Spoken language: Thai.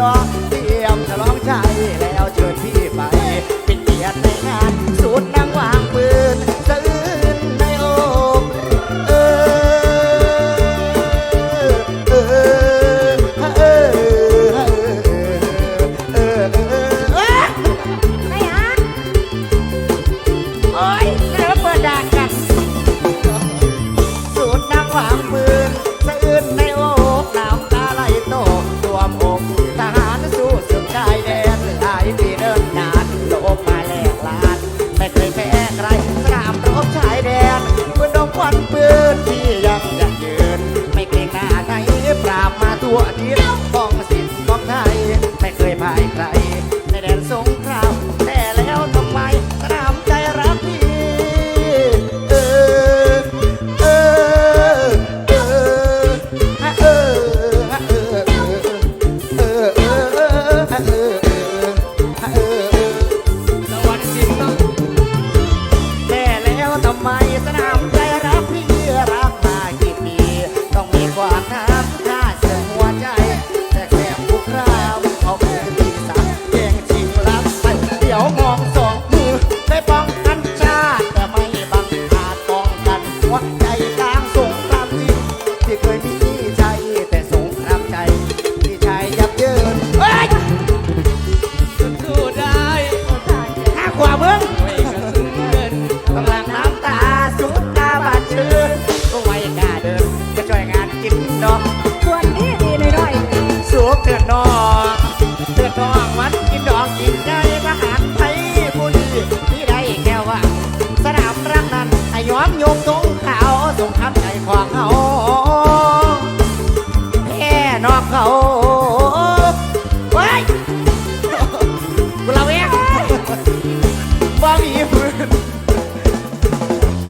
ดอกเสียมฉลองชั vai, vai. เตือนน้องเตือนน้องวันกินดอกกินใจทหารไทยผู้ดีที่ได้แก้ว่า สนามรักนั้นไอ้ย้อมโยงตรงขาวสงคำใจขวางเขาแพ่นอกเขา